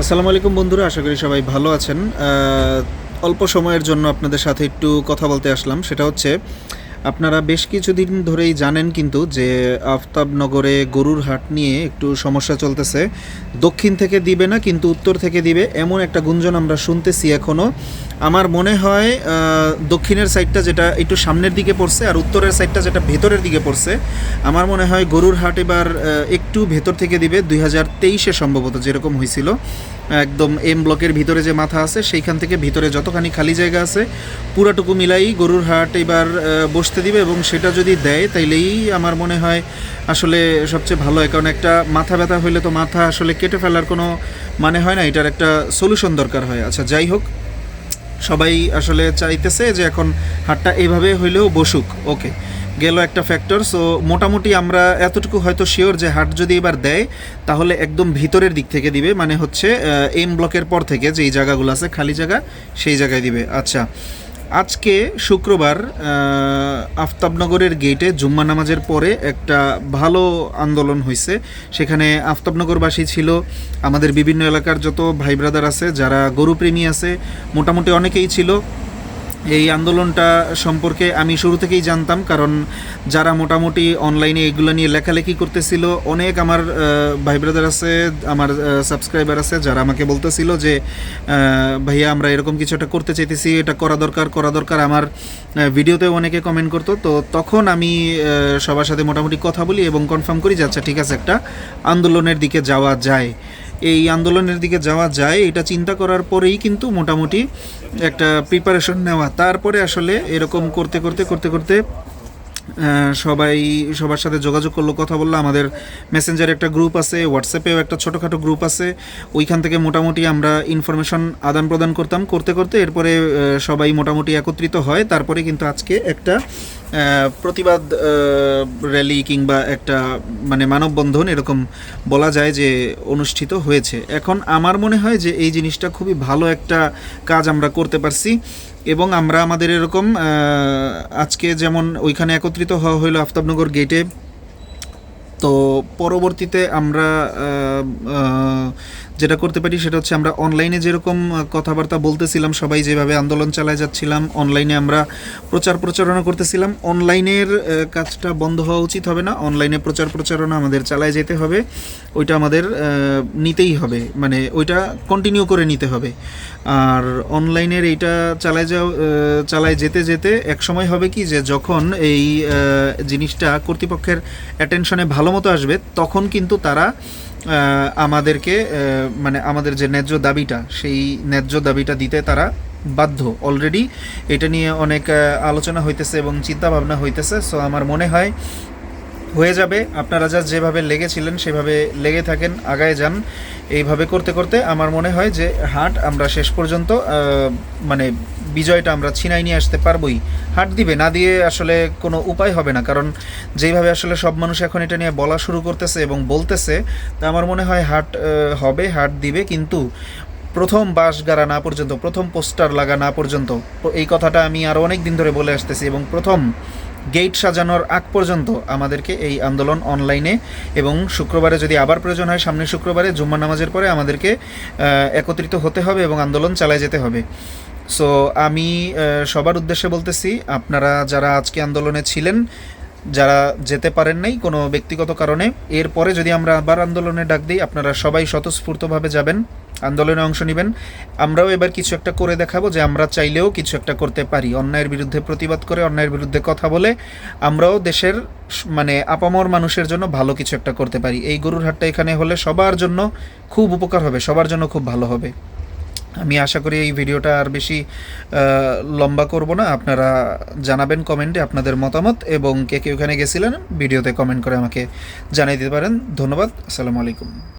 আসসালামু আলাইকুম বন্ধুরা আশা করি সবাই ভালো আছেন। অল্প সময়ের জন্য আপনাদের সাথে একটু কথা বলতে আসলাম। সেটা হচ্ছে আপনারা বেশ কিছুদিন ধরেই জানেন কিন্তু যে আফতাবনগরে গরুর হাট নিয়ে একটু সমস্যা চলতেছে। দক্ষিণ থেকে দিবে না কিন্তু উত্তর থেকে দিবে। এমন একটা গুঞ্জন আমরা শুনতেছি এখনও আমার মনে হয় দক্ষিণের সাইডটা যেটা একটু সামনের দিকে পড়ছে আর উত্তরের সাইডটা যেটা ভেতরের দিকে পড়ছে আমার মনে হয় গরুর হাট এবার একটু ভেতর থেকে দিবে। দুই হাজার তেইশে সম্ভবত যেরকম হয়েছিল। একদম এম ব্লকের ভিতরে যে মাথা আছে সেইখান থেকে ভিতরে যতখানি খালি জায়গা আছে পুরাটুকু মিলাই গরুর হাট এবার আহ, বসতে দিবে এবং সেটা যদি দেয়, তাইলেই আমার মনে হয় আসলে সবচেয়ে ভালো। হয় কারণ একটা মাথা ব্যথা হইলে তো মাথা আসলে কেটে ফেলার কোনো মানে হয় না, এটার একটা সলিউশন দরকার হয়। আচ্ছা যাই হোক, সবাই আসলে চাইতেছে যে এখন হাটটা এইভাবে হইলেও বসুক। ওকে, গেল একটা ফ্যাক্টর সো মোটামুটি আমরা এতটুকু হয়তো শিওর যে হাট যদি এবার দেয়, তাহলে একদম ভিতরের দিক থেকে দিবে মানে হচ্ছে এম ব্লকের পর থেকে যেই জায়গাগুলো আছে, খালি জায়গা, সেই জায়গায় দিবে। আচ্ছা আজকে শুক্রবার আফতাবনগরের গেটে জুম্মা নামাজের পরে একটা ভালো আন্দোলন হয়েছে সেখানে আফতাবনগরবাসী ছিল। আমাদের বিভিন্ন এলাকার যত ভাই ব্রাদার আছে, যারা গরুপ্রেমী আছে, মোটামুটি অনেকেই ছিল। এই আন্দোলনটা সম্পর্কে আমি শুরু থেকেই জানতাম, কারণ যারা মোটামুটি অনলাইনে এগুলো নিয়ে লেখালেখি করতেছিল, অনেক আমার ভাই ব্রাদার আছে, আমার সাবস্ক্রাইবার আছে, যারা আমাকে বলতেছিল যে ভাইয়া, আমরা এরকম কিছু একটা করতে চাইতেছি, এটা করা দরকার করা দরকার। আমার ভিডিওতেও অনেকে কমেন্ট করতো, তো তখন আমি সবার সাথে মোটামুটি কথা বলি এবং কনফার্ম করি যে আচ্ছা ঠিক আছে, একটা আন্দোলনের দিকে যাওয়া যায়। এই আন্দোলনের দিকে যাওয়া যায়, এটা চিন্তা করার পরেই কিন্তু মোটামুটি একটা প্রিপারেশন নেওয়া। তারপরে আসলে এরকম করতে করতে করতে করতে সবাই, সবার সাথে যোগাযোগ করল, কথা বলল। আমাদের মেসেঞ্জারে একটা গ্রুপ আছে হোয়াটসঅ্যাপেও একটা ছোটোখাটো গ্রুপ আছে। ওইখান থেকে মোটামুটি আমরা ইনফরমেশন আদান প্রদান করতাম। করতে করতে এরপরে সবাই মোটামুটি একত্রিত হয়। তারপরে কিন্তু আজকে একটা প্রতিবাদ র্যালি কিংবা একটা মানে মানববন্ধন এরকম বলা যায় যে অনুষ্ঠিত হয়েছে। এখন আমার মনে হয় যে এই জিনিসটা খুবই ভালো একটা কাজ আমরা করতে পারছি এবং আমরা আমাদের এরকম আজকে যেমন ওইখানে একত্রিত হওয়া হলো আফতাবনগর গেটে তো পরবর্তীতে আমরা যেটা করতে পারি সেটা হচ্ছে আমরা অনলাইনে যেরকম কথাবার্তা বলতেছিলাম, সবাই যেভাবে আন্দোলন চালায় যাচ্ছিলাম অনলাইনে আমরা প্রচার প্রচারণা করতেছিলাম। অনলাইনের কাজটা বন্ধ হওয়া উচিত হবে না অনলাইনে প্রচার প্রচারণা আমাদের চালায় যেতে হবে, ওইটা আমাদের নিতেই হবে মানে ওইটা কন্টিনিউ করে নিতে হবে। আর অনলাইনের এইটা চালায় যাও চালায় যেতে যেতে এক সময় হবে কি যে যখন এই জিনিসটা কর্তৃপক্ষের অ্যাটেনশনে ভালো মতো আসবে, তখন কিন্তু তারা আমাদেরকে মানে আমাদের যে ন্যায্য দাবিটা, সেই ন্যায্য দাবিটা দিতে তারা বাধ্য অলরেডি এটা নিয়ে অনেক আলোচনা হইতেছে এবং চিন্তা ভাবনা হইতেছে। সো আমার মনে হয় হয়ে যাবে। আপনারা যা যেভাবে লেগেছিলেন, সেভাবে লেগে থাকেন, আগায় যান। এইভাবে করতে করতে আমার মনে হয় যে হাট আমরা শেষ পর্যন্ত মানে বিজয়টা আমরা ছিনাই নিয়ে আসতে পারবোই। হাট দিবে, না দিয়ে আসলে কোনো উপায় হবে না। কারণ যেইভাবে আসলে সব মানুষ এখন এটা নিয়ে বলা শুরু করতেছে এবং বলতেছে, তা আমার মনে হয় হাট হবে, হাট দিবে। কিন্তু প্রথম বাঁশ গাড়া না পর্যন্ত, প্রথম পোস্টার লাগা না পর্যন্ত, এই কথাটা আমি আরও অনেক দিন ধরে বলে আসতেছি এবং প্রথম গেট সাজানোর আগ পর্যন্ত আমাদেরকে এই আন্দোলন অনলাইনে এবং শুক্রবারে যদি আবার প্রয়োজন হয়, সামনের শুক্রবারে জুম্মা নামাজের পরে আমাদেরকে একত্রিত হতে হবে এবং আন্দোলন চালায় যেতে হবে। সো আমি সবার উদ্দেশ্যে বলতেছি, আপনারা যারা আজকে আন্দোলনে ছিলেন যারা যেতে পারেন নাই কোনো ব্যক্তিগত কারণে, এরপরে যদি আমরা আবার আন্দোলনে ডাক দিই, আপনারা সবাই স্বতঃস্ফূর্তভাবে যাবেন, আন্দোলনে অংশ নেবেন। আমরাও এবার কিছু একটা করে দেখাবো যে আমরা চাইলেও কিছু একটা করতে পারি। অন্যায়ের বিরুদ্ধে প্রতিবাদ করে, অন্যায়ের বিরুদ্ধে কথা বলে, আমরাও দেশের মানে আপামর মানুষের জন্য ভালো কিছু একটা করতে পারি। এই গরুর হাটটা এখানে হলে সবার জন্য খুব উপকার হবে, সবার জন্য খুব ভালো হবে। আমি আশা করি এই ভিডিওটা আর বেশি লম্বা করব না। আপনারা জানাবেন কমেন্টে আপনাদের মতামত এবং কে কে ওখানে গেছিলেন, ভিডিওতে কমেন্ট করে আমাকে জানিয়ে দিতে পারেন। ধন্যবাদ, আসসালামু আলাইকুম।